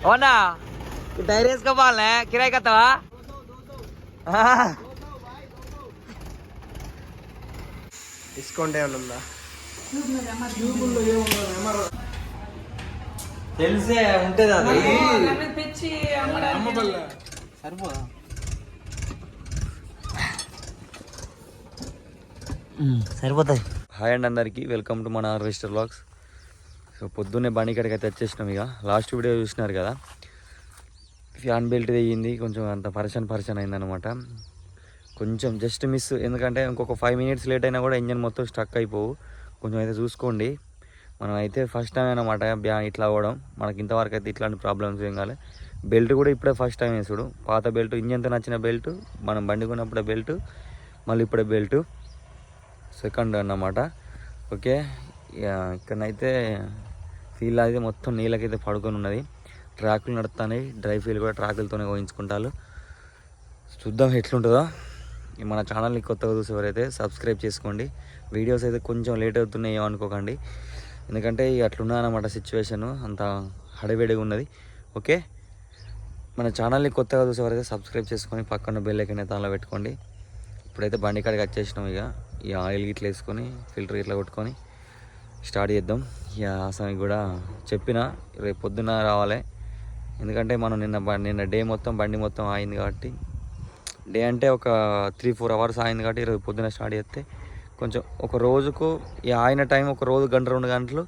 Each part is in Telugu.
అవునా టైర్ వేసుకోవాలనే కిరాయి కత్తవా డిస్కౌంట్ ఏమైనా ఉందా? తెలిసే ఉంటది అది. సరిపోదా? సరిపోతాయి. హాయ్ అండి అందరికీ. వెల్కమ్ టు మన హార్వెస్టర్ బ్లాగ్స్ సో పొద్దున్నే బండి కాడికి అయితే వచ్చేసినాం ఇక. లాస్ట్ వీడియో చూసినారు కదా. ఫ్యాన్ బెల్ట్ తెగింది కొంచెం అంత పర్సన్ పర్సన్ అయిందనమాట కొంచెం జస్ట్ మిస్ ఎందుకంటే ఇంకొక ఫైవ్ మినిట్స్ లేట్ అయినా కూడా ఇంజన్ మొత్తం స్టక్ అయిపోవు. కొంచెం అయితే చూసుకోండి. మనం అయితే ఫస్ట్ టైం అనమాట బ్యా ఇట్లా అవ్వడం. మనకి ఇంతవరకు అయితే ఇట్లాంటి ప్రాబ్లమ్స్ ఏం కాలే. బెల్ట్ కూడా ఇప్పుడే ఫస్ట్ టైం వేసుడు. పాత బెల్ట్ ఇంజన్తో నచ్చిన బెల్ట్ మనం బండి కొన్నప్పుడే బెల్ట్ మళ్ళీ ఇప్పుడే బెల్ట్ సెకండ్ అన్నమాట. ఓకే ఇక ఇక్కడనైతే ఫీల్ అయితే మొత్తం నీళ్ళకైతే పడుకొని ఉన్నది. ట్రాకులు నడుస్తున్నాయి డ్రై ఫీల్ కూడా ట్రాకులతోనే పోయించుకుంటారు చూద్దాం ఎట్లుంటుందో. మన ఛానల్ని కొత్తగా చూసేవారైతే సబ్స్క్రైబ్ చేసుకోండి. వీడియోస్ అయితే కొంచెం లేట్ అవుతున్నాయి అనుకోకండి. ఎందుకంటే ఇక అట్లున్నదన్నమాట సిచ్యువేషన్ అంత హడవిడిగా ఉన్నది. ఓకే? మన ఛానల్ని కొత్తగా చూసేవారైతే సబ్స్క్రైబ్ చేసుకొని పక్కన బెల్ ఐకన్ పెట్టుకోండి. ఇప్పుడైతే బండి కాడికి వచ్చేసినాం ఇక. ఈ ఆయిల్ గిట్ల వేసుకొని ఫిల్టర్ ఇట్లా కొట్టుకొని స్టార్ట్ చేద్దాం. ఇక ఆసానికి కూడా చెప్పిన రేపు పొద్దున్న రావాలి. ఎందుకంటే మనం నిన్న బ- నిన్న డే మొత్తం బండి మొత్తం ఆయింది కాబట్టి. డే అంటే ఒక త్రీ ఫోర్ అవర్స్ ఆయింది కాబట్టి రేపు పొద్దున స్టార్ట్ చేస్తే కొంచెం ఒక రోజుకు ఈ ఆయిన టైం ఒక రోజు గంట రెండు గంటలు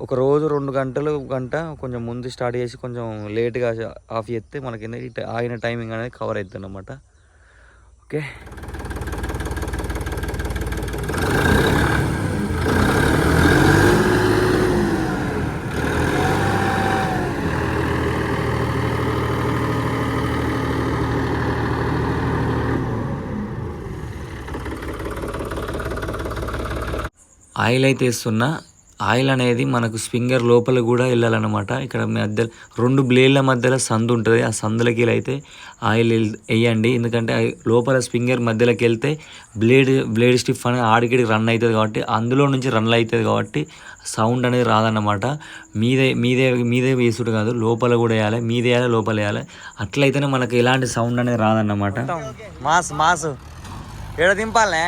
ఒక రోజు రెండు గంటలు గంట కొంచెం ముందు స్టార్ట్ చేసి కొంచెం లేట్గా ఆఫ్ చేస్తే మనకి ఏంది ఆగిన టైమింగ్ అనేది కవర్ అవుతుంది అన్నమాట. ఓకే? ఆయిల్ అయితే వేస్తున్నా ఆయిల్ అనేది మనకు స్పింగర్ లోపల కూడా వెళ్ళాలన్నమాట. ఇక్కడ మధ్య రెండు బ్లేడ్ల మధ్యలో సందు ఉంటుంది ఆ సందులకి అయితే ఆయిల్ వేయండి. ఎందుకంటే లోపల స్పింగర్ మధ్యలోకి వెళ్తే బ్లేడ్ బ్లేడ్ స్టిఫ్ అనేది ఆడికిడి రన్ అవుతుంది కాబట్టి అందులో నుంచి రన్ అవుతుంది కాబట్టి సౌండ్ అనేది రాదన్నమాట. మీదే మీదే మీదే వేసుడు కాదు లోపల కూడా వేయాలి మీదే వేయాలి లోపల వేయాలి. అట్లయితేనే మనకు ఎలాంటి సౌండ్ అనేది రాదన్నమాట. Mass mass. ఏడ దింపాలనే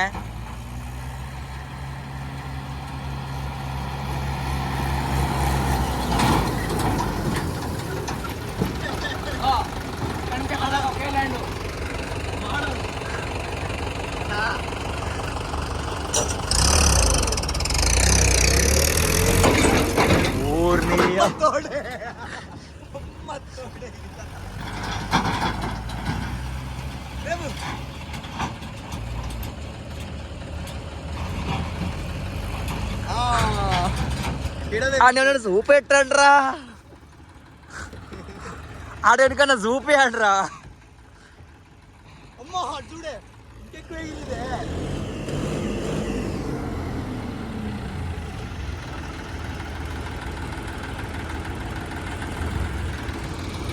ఆడ చూపెట్టండ్రా. ఆడెనికన్నా చూపియండ్రా. అమ్మా చూడే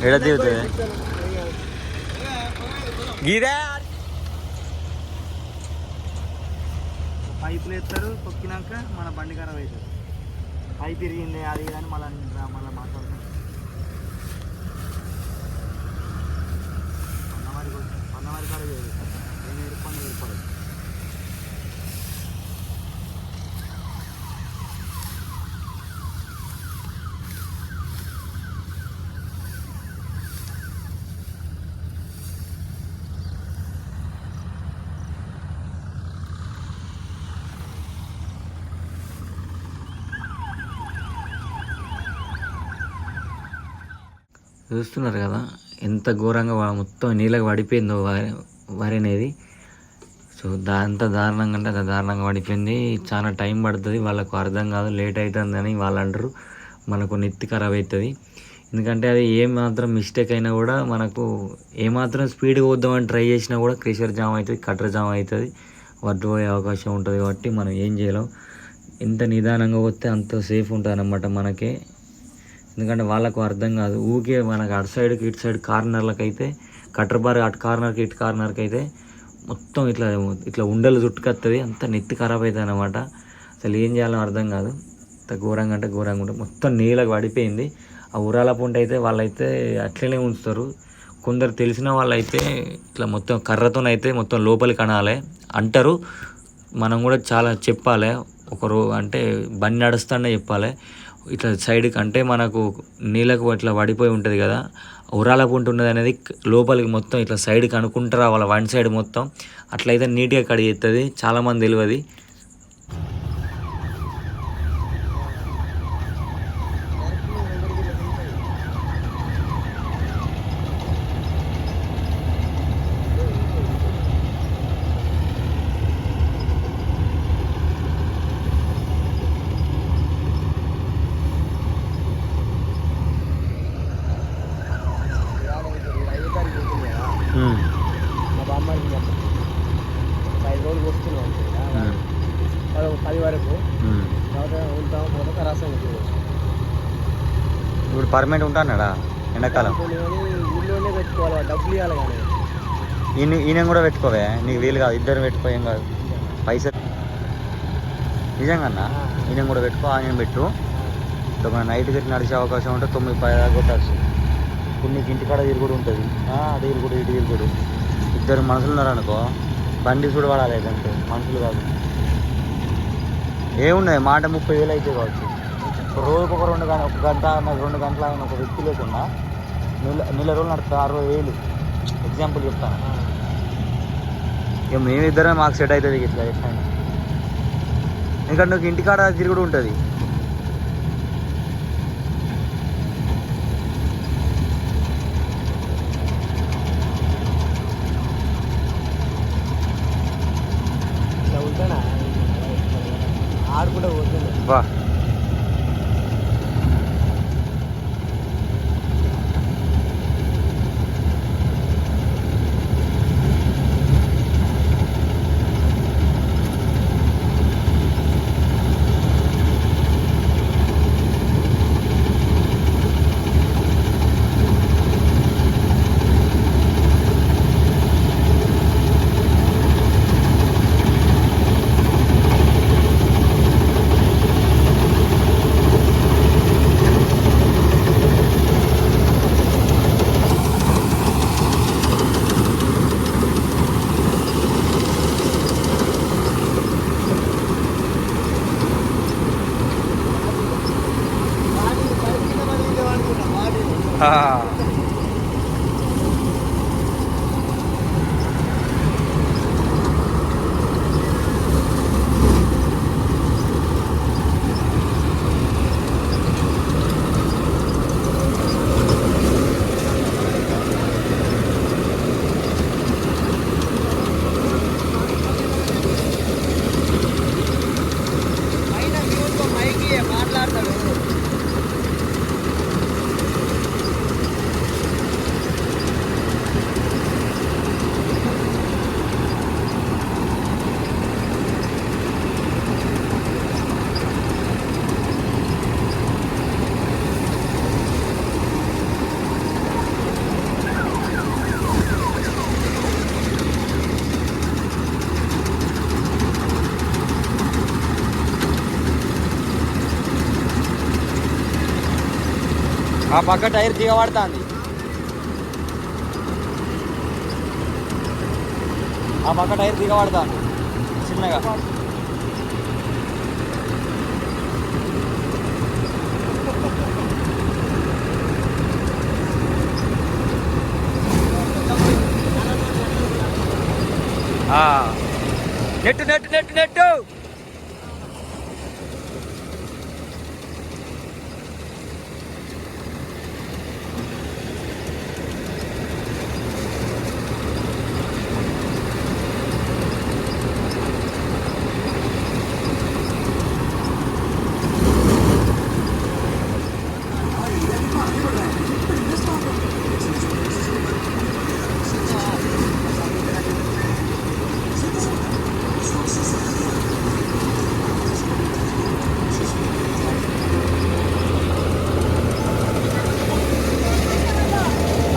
ఎడ దిగుతుంది పైపులు ఎత్తారు తొక్కినాక మన బండి ఖరాబ్ అవుతుంది పైప్ ఇరిగింది అది ఇది అని మళ్ళీ మళ్ళీ మాట్లాడుతాం అన్నవారి అన్నవారి కాడ చేయదు నేను ఏర్పడి ఏర్పడదు చూస్తున్నారు కదా ఎంత ఘోరంగా మొత్తం నీళ్ళకి పడిపోయిందో వరి వరి అనేది సో దా అంత దారుణంగా అంటే అంత దారుణంగా పడిపోయింది. చాలా టైం పడుతుంది వాళ్ళకు అర్థం కాదు లేట్ అవుతుందని వాళ్ళు అంటారు. మనకు నెత్తి ఖరాబ్ అవుతుంది ఎందుకంటే అది ఏ మాత్రం మిస్టేక్ అయినా కూడా మనకు ఏమాత్రం స్పీడ్గా వద్దామని ట్రై చేసినా కూడా క్రెషర్ జామ్ అవుతుంది కట్టర్ జామ్ అవుతుంది వడ్డు పోయే అవకాశం ఉంటుంది కాబట్టి మనం ఏం చేయలేం. ఎంత నిదానంగా వస్తే అంత సేఫ్ ఉంటుంది అన్నమాట మనకే. ఎందుకంటే వాళ్ళకు అర్థం కాదు. ఊకే మనకు అటు సైడ్కి ఇటు సైడ్ కార్నర్లకు అయితే కట్టర్బార్ బార్ అటు కార్నర్కి ఇటు కార్నర్కి అయితే మొత్తం ఇట్లా ఇట్లా ఉండలు చుట్టుకొస్తుంది అంత నెత్తి ఖరాబ్ అవుతుంది అనమాట అసలు ఏం చేయాలో అర్థం కాదు. అంత ఘోరంగా అంటే ఘోరంగా ఉంటుంది. మొత్తం నీళ్ళకి పడిపోయింది. ఆ ఉరాల పుంట అయితే వాళ్ళైతే అట్లనే ఉంచుతారు. కొందరు తెలిసిన వాళ్ళైతే ఇట్లా మొత్తం కర్రతోనైతే మొత్తం లోపలికి అనాలి అంటారు. మనం కూడా చాలా చెప్పాలి. ఒకరు అంటే బండి నడుస్తానే చెప్పాలి. ఇట్లా సైడ్కి అంటే మనకు నీళ్ళకు ఇట్లా పడిపోయి ఉంటుంది కదా ఉరాల పుంట ఉన్నది అనేది లోపలికి మొత్తం ఇట్లా సైడ్కి అనుకుంటూ రావాలి. వన్ సైడ్ మొత్తం అట్లయితే నీట్గా కడిగేస్తుంది చాలామంది తెలియదు మా బామ్మారికి ఐదు రోజులు వస్తున్నాం పది పది వరకు తర్వాత ఉంటాం పోతే రాస్తాం ఇప్పుడు పర్మనెంట్ ఉంటాడా ఎండాకాలం? ఈయన ఈయన కూడా పెట్టుకోవే? నీకు వీలు కాదు ఇద్దరు పెట్టుకో ఏం కాదు. పైసలు నిజంగా ఈయన కూడా పెట్టుకో ఆయన పెట్టు. ఇప్పుడు నైట్ గట్టి నడిచే అవకాశం ఉంటే తొమ్మిది పది కొట్టచ్చు. ఇప్పుడు నీకు ఇంటికాడ తిరుగుడు ఉంటుంది. అది తిరుగుడు ఇటు తిరుగుడు. ఇద్దరు మనుషులు ఉన్నారనుకో బండి చూడబడాలి ఏదంటే మనుషులు కాదు. ఏమున్నది మాట ముప్పై వేలు అయితే కావచ్చు. ఒక రోజుకు ఒక రెండు గంట ఒక గంట నాకు రెండు గంటల ఒక వ్యక్తి లేకుండా నెల నెల రోజులు నడుస్తుంది అరవై వేలు. ఎగ్జాంపుల్ చెప్తాను. ఇక మేమిద్దరం మాకు సెట్ అవుతుంది ఇట్లా ఎట్లా ఎందుకంటే నువ్వు ఇంటికాడ తిరుగుడు ఉంటుంది. ఆ పక్క టైర్ దిగబడుతుంది ఆ పక్క టైర్ దిగబడుతుంది చిన్నగా. నెట్టు నెట్టు నెట్టు నెట్టు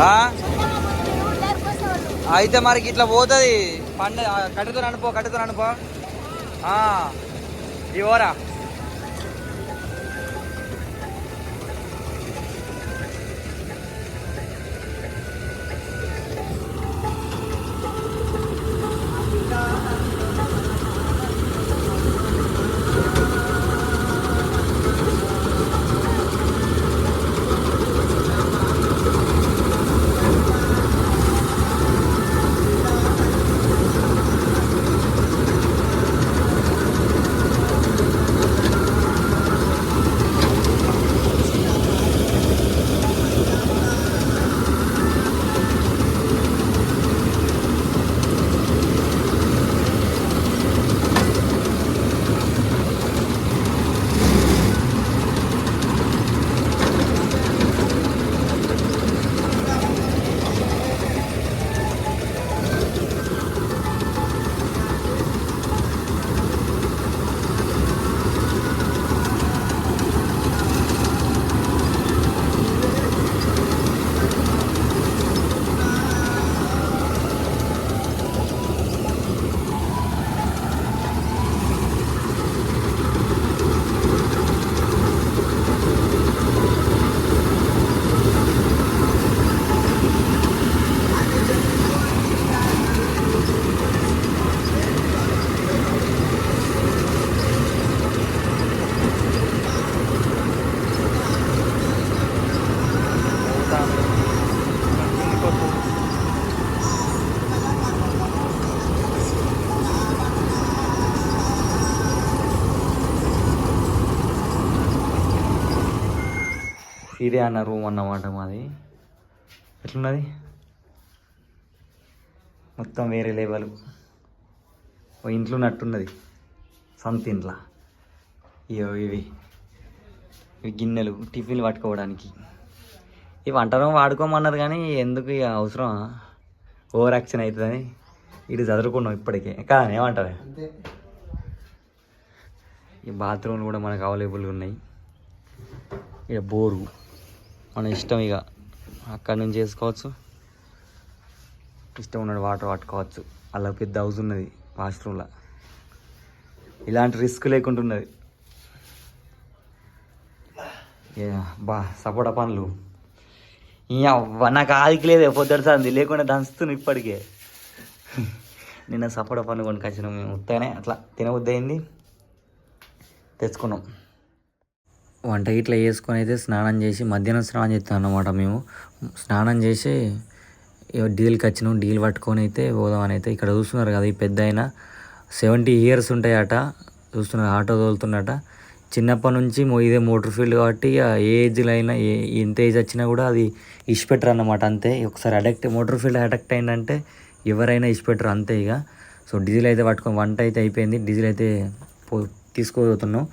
ఆ? అయితే మరికి ఇట్లా పోతుంది. పండు కట్టుతో అనుపో కట్టుతో అనుపో ఈ ఫీరే అన్న రూమ్ అన్నమాట మాది. ఎట్లున్నది? మొత్తం వేరే లెవెల్. ఓ ఇంట్లో నట్టున్నది సొంత ఇంట్లో ఇయో ఇవి. ఇవి గిన్నెలు టిఫిన్లు పట్టుకోవడానికి. ఈ వంట రూమ్ వాడుకోమన్నారు కానీ ఎందుకు ఇక అవసరం ఓవర్ యాక్షన్ అవుతుందని ఇటు చదువుకున్నాం ఇప్పటికే. కానీ ఏమంటారు? ఈ బాత్రూమ్లు కూడా మనకు అవైలబుల్గా ఉన్నాయి. ఇక బోరు. మన ఇష్టం ఇక. అక్కడ నుంచి చేసుకోవచ్చు. ఇష్టం ఉన్నాడు వాటర్ పట్టుకోవచ్చు అలా పెద్ద హౌస్ ఉన్నది వాష్రూమ్లో. ఇలాంటి రిస్క్ లేకుండా ఉన్నది. ఏ బా సపోటా పనులు. ఇక నాకు ఆదికి లేదు పొద్దుడుతుంది లేకుండా దంచుతున్నాను ఇప్పటికే. నిన్న సపోటా పనులు కొనుకొచ్చినాం మేము. ఉత్తగానే అట్లా తినబుద్ధి తెచ్చుకున్నాం. వంట ఇట్లా చేసుకొని అయితే స్నానం చేసి మధ్యాహ్నం స్నానం చేస్తాం అన్నమాట మేము. స్నానం చేసి ఇగో డీల్కి వచ్చినాం డీల్ పట్టుకొని అయితే పోదామని అయితే ఇక్కడ చూస్తున్నారు కదా ఈ పెద్ద అయినా సెవెంటీ ఇయర్స్ ఉంటాయట చూస్తున్నారు ఆటో తోలుతున్నట. చిన్నప్పటి నుంచి మో- ఇదే మోటార్ ఫీల్డ్ కాబట్టి ఏ ఏజ్లో అయినా ఏ ఎంత ఏజ్ వచ్చినా కూడా అది ఇష్టపెట్టరు అన్నమాట అంతే. ఒకసారి అడక్ట్ మోటార్ ఫీల్డ్ అడక్ట్ అయిందంటే ఎవరైనా ఇష్టపెట్టరు అంతే ఇక సో డీజిల్ అయితే పట్టుకొని వంట అయితే అయిపోయింది. డీజిల్ అయితే పో తీసుకోబోతున్నాం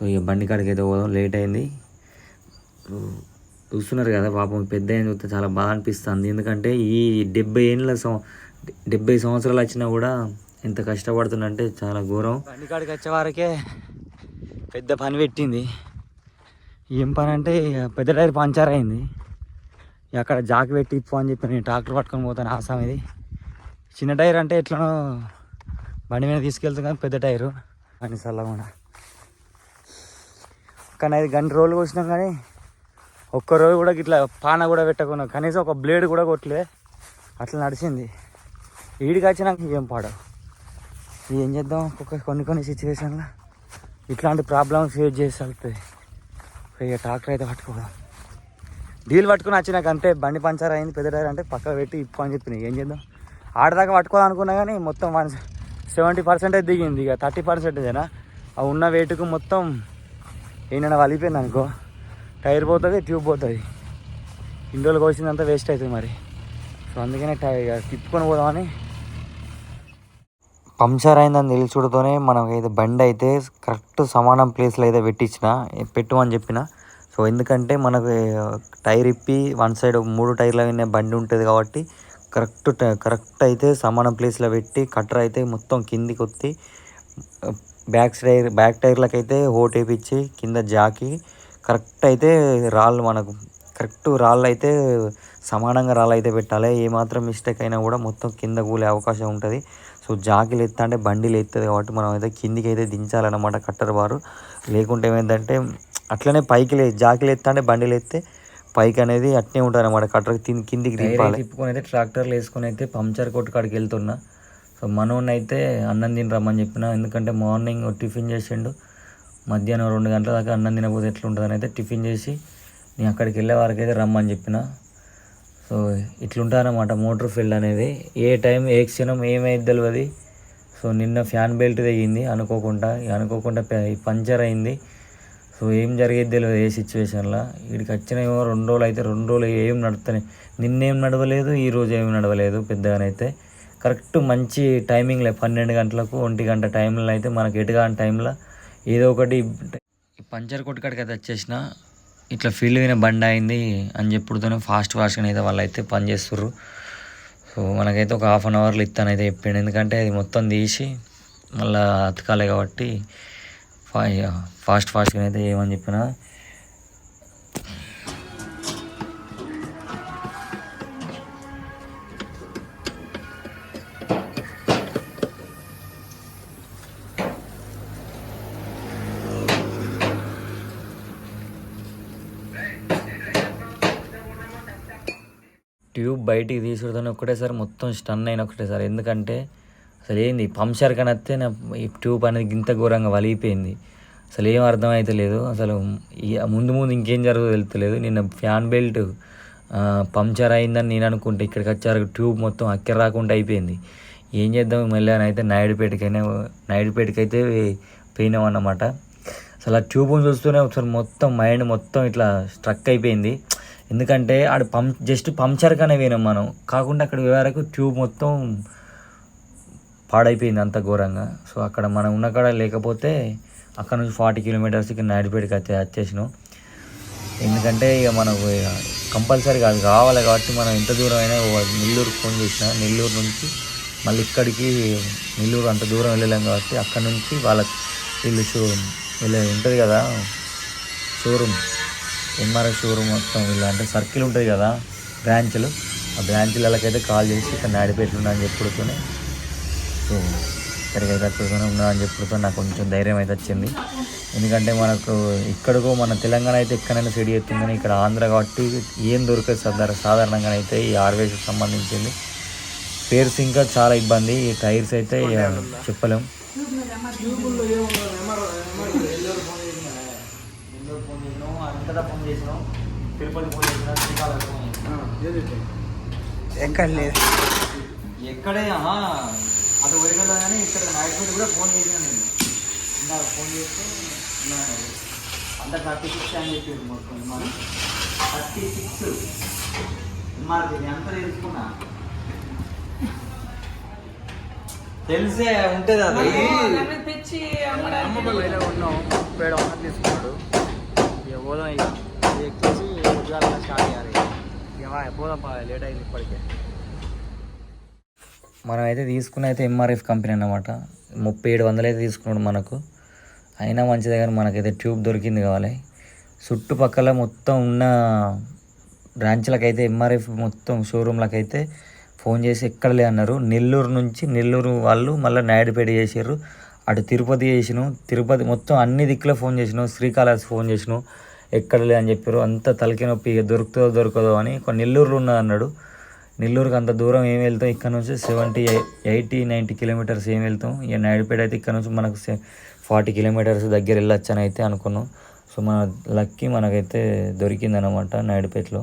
సో ఇక బండి కాడికి అయితే పోదాం. లేట్ అయింది. సో చూస్తున్నారు కదా పాపం పెద్ద అయిన చూస్తే చాలా బాధ అనిపిస్తుంది. ఎందుకంటే ఈ డెబ్బై ఏళ్ళ సం డెబ్బై సంవత్సరాలు వచ్చినా కూడా ఎంత కష్టపడుతుందంటే చాలా ఘోరం. బండి కాడికి వచ్చే వారికే పెద్ద పని పెట్టింది. ఏం పని అంటే ఇక పెద్ద టైర్ పంచర్ అయింది. అక్కడ జాక్ పెట్టి ఇప్పు అని చెప్పి నేను ట్రాక్టర్ పట్టుకొని పోతాను ఆసాం ఇది. చిన్న టైర్ అంటే ఎట్లనో బండి మీద తీసుకెళ్తాం కానీ పెద్ద టైరు. అని సల్లగా కానీ అది గంట రోజులు కోసినాం కానీ ఒక్క రోజు కూడా ఇట్లా పాన కూడా పెట్టకుండా కనీసం ఒక బ్లేడ్ కూడా కొట్టలే. అట్లా నడిచింది. ఈడికి వచ్చినాక ఏం పాడవు ఏం చేద్దాం? ఒక్కొక్క కొన్ని కొన్ని సిచ్యువేషన్లో ఇట్లాంటి ప్రాబ్లమ్స్ ఫేస్ చేసి వెళ్తుంది ఇక ట్రాక్టర్ అయితే పట్టుకోవడం. డీల్ పట్టుకుని వచ్చినాక అంతే బండి పంచర్ అయింది పెద్ద టైర్ అంటే పక్క పెట్టి ఇప్పు అని చెప్పిన ఏం చేద్దాం? ఆడదాకా పట్టుకోవాలనుకున్నా కానీ మొత్తం వన్ సెవెంటీ పర్సెంటేజ్ దిగింది. ఇక థర్టీ పర్సెంటేజేనా ఆ ఉన్న వెయిట్కు మొత్తం ఏమైనా వలిపోయింది అనుకో టైర్ పోతుంది ట్యూబ్ పోతుంది. ఇన్ని రోజులు కోసిందంతా వేస్ట్ అవుతుంది మరి. సో అందుకనే టై తిప్పుకొని పోదామని. పంక్చర్ అయిందని తెలుసుడుతోనే మనకైతే బండి అయితే కరెక్ట్ సమానం ప్లేస్లో అయితే పెట్టించిన పెట్టమని చెప్పిన. సో ఎందుకంటే మనకు టైర్ ఇప్పి వన్ సైడ్ మూడు టైర్ల వినే బండి ఉంటుంది కాబట్టి కరెక్ట్ కరెక్ట్ అయితే సమానం ప్లేస్లో పెట్టి కట్టర్ అయితే మొత్తం కిందికి వచ్చి బ్యాక్ టైర్ బ్యాక్ టైర్లకు అయితే హోట్ వేపించి కింద జాకి కరెక్ట్ అయితే రాళ్ళు మనకు కరెక్ట్ రాళ్ళు అయితే సమానంగా రాళ్ళు అయితే పెట్టాలి. ఏమాత్రం మిస్టేక్ అయినా కూడా మొత్తం కింద కూలే అవకాశం ఉంటుంది. సో జాకిలు ఎత్తా అంటే బండిలు ఎత్తుంది కాబట్టి మనం అయితే కిందికి అయితే దించాలన్నమాట కట్టర్ బారు. లేకుంటే ఏమైందంటే అట్లనే పైకి లే జాకిలు ఎత్తా అంటే బండిలు ఎత్తే పైకి అనేది అట్నే ఉంటుంది అనమాట కట్టర్ కిందికి దింపాలి. తిప్పుకొని అయితే ట్రాక్టర్లు వేసుకొని అయితే పంచర్ కొట్టు కాడికి వెళ్తున్నా. సో మనోడిని అయితే అన్నం తిని రమ్మని చెప్పిన ఎందుకంటే మార్నింగ్ టిఫిన్ చేసిండు. మధ్యాహ్నం రెండు గంటల దాకా అన్నం తినకపోతే ఎట్లుంటుందని అయితే టిఫిన్ చేసి నేను అక్కడికి వెళ్ళే వారికి అయితే రమ్మని చెప్పిన. సో ఇట్లుంటారన్నమాట మోటార్ ఫీల్డ్ అనేది. ఏ టైం ఏ క్షణం ఏమైంది తెలియదు సో నిన్న ఫ్యాన్ బెల్ట్ తెగింది అనుకోకుండా అనుకోకుండా పంచర్ అయింది. సో ఏం జరిగేది తెలియదు ఏ సిచ్యువేషన్లో. వీడికి వచ్చిన ఏమో రెండు రోజులు అయితే రెండు రోజులు ఏం నడుతున్నాయి నిన్నేం నడవలేదు ఈ రోజు ఏం నడవలేదు పెద్దగానైతే. కరెక్ట్ మంచి టైమింగ్లే పన్నెండు గంటలకు ఒంటి గంట టైంలో అయితే మనకి ఎటుగాని టైంలో ఏదో ఒకటి పంచర్ కొట్టుకాడికి అయితే వచ్చేసిన ఇట్లా ఫీల్డ్ అయిన బండి అయింది అని చెప్పుడుతోనే ఫాస్ట్ ఫాస్ట్గా అయితే వాళ్ళు అయితే పని చేస్తుర్రు. సో మనకైతే ఒక హాఫ్ అన్ అవర్లో ఇస్తానైతే చెప్పిండు. ఎందుకంటే అది మొత్తం తీసి మళ్ళీ అతకాలి కాబట్టి ఫా ఫాస్ట్ ఫాస్ట్గా అయితే ఏమని చెప్పిన. బయటికి తీసుడుతోనే ఒకటేసారి మొత్తం స్టన్ అయిన ఒకటేసారి ఎందుకంటే అసలు ఏంది పంక్చర్ కనత్తే నా ఈ ట్యూబ్ అనేది ఇంత ఘోరంగా వలిగిపోయింది. అసలు ఏం అర్థం లేదు. అసలు ముందు ముందు ఇంకేం జరుగుతుందో తెలుస్తలేదు నిన్న ఫ్యాన్ బెల్ట్ పంక్చర్ అయిందని నేను అనుకుంటే ఇక్కడికి వచ్చారు ట్యూబ్ మొత్తం అక్కడ రాకుండా అయిపోయింది. ఏం చేద్దాం? మళ్ళీ అని అయితే నాయుడుపేటకైనా నాయుడుపేటకైతే అయితే పోయినాం అన్నమాట. అసలు ఆ ట్యూబ్ని చూస్తూనే ఒకసారి మొత్తం మైండ్ మొత్తం ఇట్లా స్ట్రక్ అయిపోయింది. ఎందుకంటే ఆడు పంప్ జస్ట్ పంక్చర్ కానీ పోయినాం మనం. కాకుండా అక్కడ వరకు ట్యూబ్ మొత్తం పాడైపోయింది అంత ఘోరంగా. సో అక్కడ మనం ఉన్న కాడ లేకపోతే అక్కడ నుంచి ఫార్టీ కిలోమీటర్స్కి నాయుడుపేటకి వచ్చే వచ్చేసినాం. ఎందుకంటే ఇక మనకు ఇక కంపల్సరీ కాదు కావాలి కాబట్టి మనం ఎంత దూరం అయినా నెల్లూరు ఫోన్ చేసిన నెల్లూరు నుంచి మళ్ళీ ఇక్కడికి నెల్లూరు అంత దూరం వెళ్ళలేం కాబట్టి అక్కడ నుంచి వాళ్ళ వీళ్ళు షో వీళ్ళు ఉంటుంది కదా షోరూమ్. ఎంఆర్ఐ షోరూమ్ మొత్తం వీళ్ళు అంటే సర్కిల్ ఉంటుంది కదా బ్రాంచ్లు. ఆ బ్రాంచ్లకైతే కాల్ చేసి ఇక్కడ నాడిపేట ఉన్నా అని చెప్పుడుతోనే సో అక్కడితోనే ఉన్నా అని చెప్పుడుతో నాకు కొంచెం ధైర్యం అయితే వచ్చింది. ఎందుకంటే మనకు ఇక్కడికో మన తెలంగాణ అయితే ఎక్కడైనా సెడి ఎత్తుందని ఇక్కడ ఆంధ్ర కాబట్టి ఏం దొరకదు సాధారణ సాధారణంగా అయితే ఈ ఆర్వేస్కి సంబంధించింది. పేర్స్ ఇంకా చాలా ఇబ్బంది ఈ టైర్స్ అయితే ఇక చెప్పలేం తిరుపతి ఫోన్ చేసిన శ్రీకాళహస్తి ఫోన్ చేసిన? ఎక్కడ లేదు. ఎక్కడే అటు వైపులో కానీ ఇక్కడ నైట్ పూట కూడా ఫోన్ చేసిన నేను. ఇందాక ఫోన్ చేస్తే అంత థర్టీ సిక్స్ అని చెప్పారు మొత్తం ఎంఆర్ థర్టీ సిక్స్ ఎంఆర్కి ఎంత తెలుసుకున్నా. తెలిసే ఉంటుంది అది. తెచ్చి బయట ఉన్నాం పేడ తీసుకున్నాడు. ఇక పోదాం ఇక. ఎక్కేసి ఉద్యోగాలు స్టార్ట్ చేయాలి ఇక. పోదాం లేట్ అయింది ఇప్పటికే. మనం అయితే తీసుకున్న అయితే ఎంఆర్ఎఫ్ కంపెనీ అనమాట ముప్పై ఏడు వందలు అయితే తీసుకున్నాడు మనకు. అయినా మంచిదే కానీ మనకైతే ట్యూబ్ దొరికింది కావాలి. చుట్టుపక్కల మొత్తం ఉన్న బ్రాంచ్లకైతే ఎంఆర్ఎఫ్ మొత్తం షోరూమ్లకైతే ఫోన్ చేసి ఎక్కడ లే అన్నారు. నెల్లూరు నుంచి నెల్లూరు వాళ్ళు మళ్ళీ నాయుడుపేట చేసారు అటు తిరుపతి చేసినాం తిరుపతి మొత్తం అన్ని దిక్కులో ఫోన్ చేసినాం శ్రీకాళహస్తి ఫోన్ చేసినాం ఎక్కడ లేదని చెప్పారు అంత తలకి నొప్పి ఇక దొరుకుతుందో దొరకదో అని. కొన్ని నెల్లూరులో ఉన్నది అన్నాడు. నెల్లూరుకి అంత దూరం ఏం వెళ్తాం? ఇక్కడ నుంచి సెవెంటీ ఎయిటీ నైంటీ కిలోమీటర్స్ ఏం వెళ్తాం? ఇక నాయుడుపేట అయితే ఇక్కడ నుంచి మనకు ఫార్టీ కిలోమీటర్స్ దగ్గర వెళ్ళొచ్చు అని అయితే అనుకున్నాం. సో మన లక్కీ మనకైతే దొరికిందనమాట నాయుడుపేటలో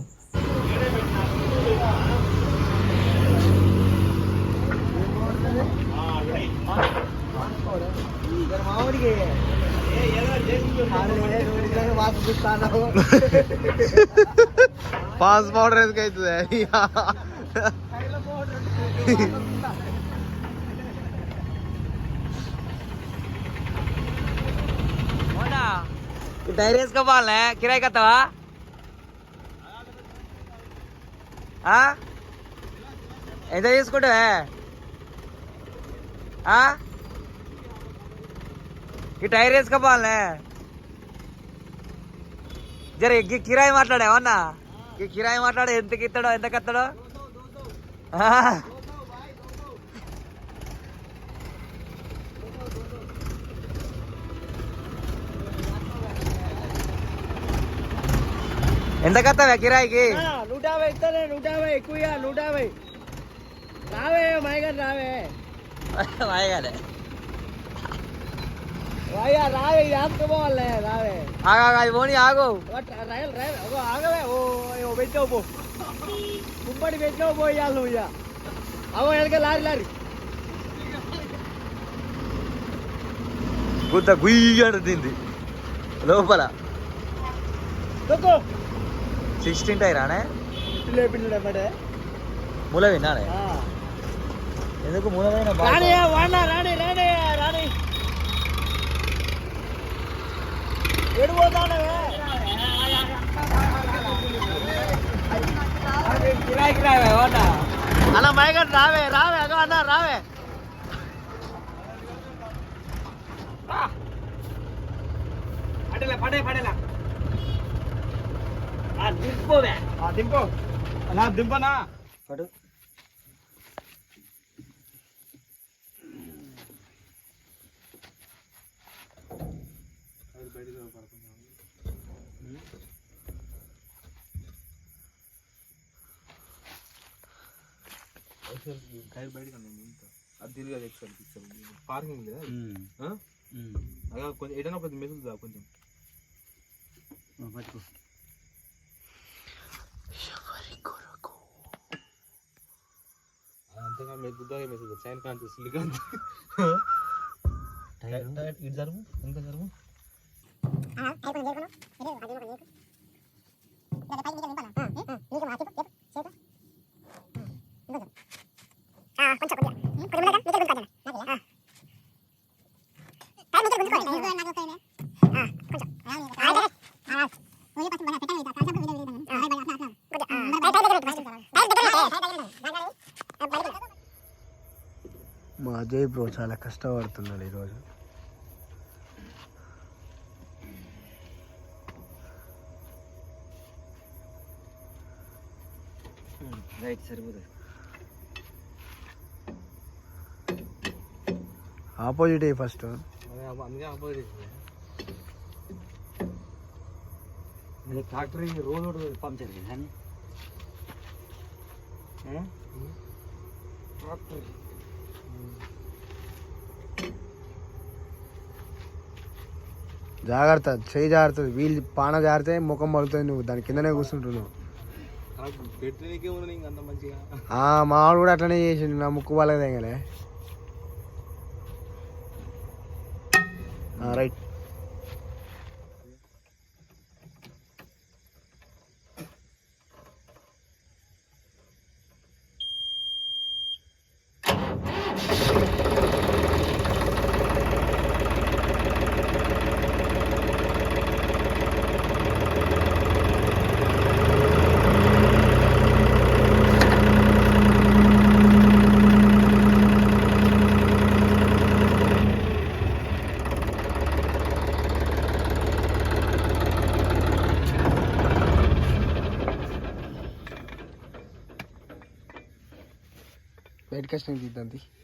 వాసిస్తాను పాస్ పౌడర్ ఎందుకు అవుతుంది టైర్ వేసుకోవాలనే కిరాయి కత్తవా ఎంత తీసుకుంటావే ఆ? ఈ టైర్ వేసుకోవాలనే జర ఈ కిరాయి మాట్లాడేవన్నా ఈ కిరాయి మాట్లాడే ఎంతకి ఇస్తాడో ఎంత కత్తాడో? ఎంత కత్తావే కిరాయికి? నూట యాభై ఇస్తానే నూట యాభై ఎక్కువ నూట యాభై. రావే మైగర్ రావే. వాయగానే రాయ్యా రావే యాసుకోవాలే రావే ఆగా అది పోనీ ఆగు. ఆగవే ఓ పెట్టావు పో. కుంపడి పెట్టావు పో ఇయ్యాలి నువ్వు ఇయ్య. అవో వెనక లారీ లారీ. గుద్ద గుయ్య తింది. లోపల. సిక్స్టీన్ టైర్ పడే మూల విన్నానే? ఎందుకు మూలమైన రాణి రాణి రాణి రాణి ఎడిపోతానవే కిరాయికి రావే వాట అలా మైగడ్ రావే రావే అగో అన్న రావే. పడేలా పడే పడేలా దింపోవే దింపో. నా దింపనా? పడు. టైర్ బయట అది తిరిగి అది ఎక్సల్ ఎక్సల్ పార్కింగ్ లేదా? అలా కొంచెం. ఎటైనా కొంచెం మెసులుదా కొంచెం అంతగా మెద్దుగా మెసులు సైన్ కాంతి సిలికాంతి ఇటు జరుగు ఇంకా జరుగు మా అజయ్ బ్రో చాలా కష్టపడుతున్నాడు ఈరోజు. రైట్ సరిపోతుంది ఆపోజిట్ ఫస్ట్? అందుకే ఆపోజిట్ ట్రాక్టర్ రోడ్ పంచర్ కానీ ట్రాక్టర్. జాగ్రత్త చేయి జాగ్రత్త వీళ్ళు పాన జారితే ముఖం పడుతుంది నువ్వు. దాని కిందనే కూర్చుంటున్నావు మా వాడు కూడా అట్లనే చేసిండు నా ముక్కు తెగలే. రైట్. బయటకు వచ్చిన